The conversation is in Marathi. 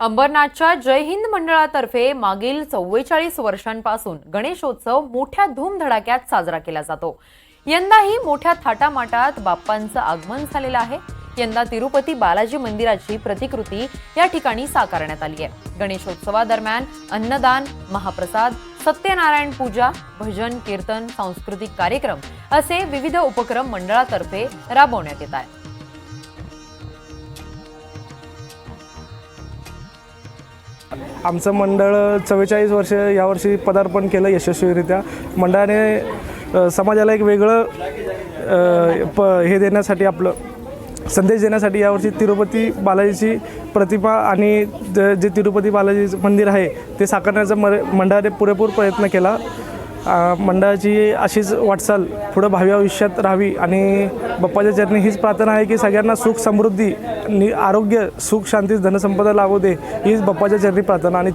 अंबरनाथच्या जय हिंद मंडळातर्फे मागील चव्वेचाळीस वर्षांपासून गणेशोत्सव मोठ्या धूमधडाक्यात साजरा केला जातो. यंदाही मोठ्या थाटामाटात बाप्पांचं आगमन झालेलं आहे. यंदा तिरुपती बालाजी मंदिराची प्रतिकृती या ठिकाणी साकारण्यात आली आहे. गणेशोत्सवादरम्यान अन्नदान महाप्रसाद सत्यनारायण पूजा भजन कीर्तन सांस्कृतिक कार्यक्रम असे विविध उपक्रम मंडळातर्फे राबवण्यात येत आहेत. आमचं मंडळ चव्वेचाळीस वर्ष यावर्षी पदार्पण केलं यशस्वीरित्या. मंडळाने समाजाला एक वेगळं प हे देण्यासाठी आपलं संदेश देण्यासाठी यावर्षी तिरुपती बालाजीची प्रतिमा आणि ज- जे तिरुपती बालाजी मंदिर आहे ते साकारण्याचा म मंडळाने पुरेपूर प्रयत्न केला. मंडळाची अशीच वाटचाल पुढं भावी आयुष्यात राहावी आणि बाप्पाच्या चरणी हीच प्रार्थना आहे की सगळ्यांना सुख समृद्धी नि आरोग्य सुख शांती धनसंपदा लागू दे हीच बाप्पाच्या चरणी प्रार्थना. आणि